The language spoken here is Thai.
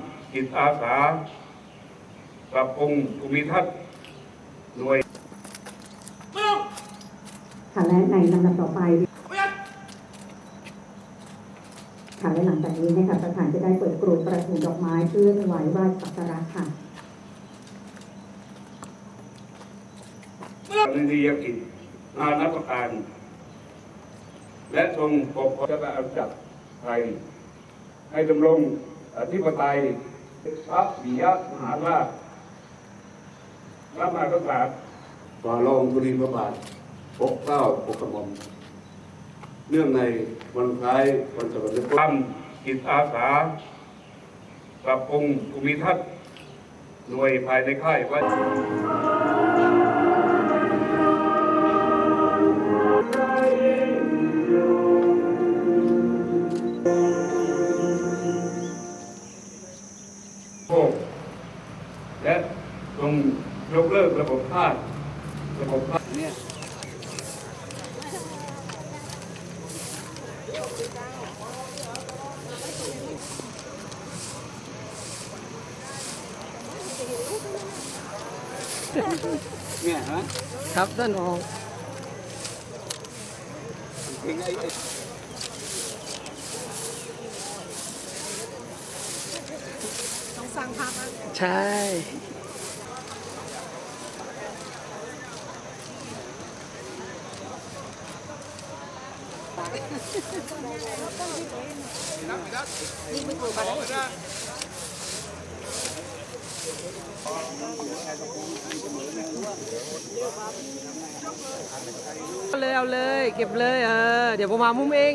ำจิตอาสาปรับปรุงภูมิทัศน์หน่วยค่ะและในลำดับต่อไปค่ะและหลังจากนี้นะคะประธานจะได้เปิดกรุประทุมดอกไม้เพื่อถวายไหว้สักการะค่ะปริยกิจนานับประการ และทรงปกครองราชอาณาจักรไทยให้ดำรง อธิปไตยพระบิยมหาราชพระมหากษัตริย์ฝ่าลองบุรีพระบาทปกเกล้าปกกระหม่อมเนื่องในวันคล้ายวันสมรรถทำจิตอาสาปรับปรุงภูมิทัศน์หน่วยภายในค่ายวัด และทรงยกเลิกระบบทาสระบบทาสเนี่ยเนี่ยฮะครับท่านรองเพลงไอ้ ไอ้ใช่เอาเลยเอาเลย เก็บเลยเออเดี๋ยวผมมามุมเอง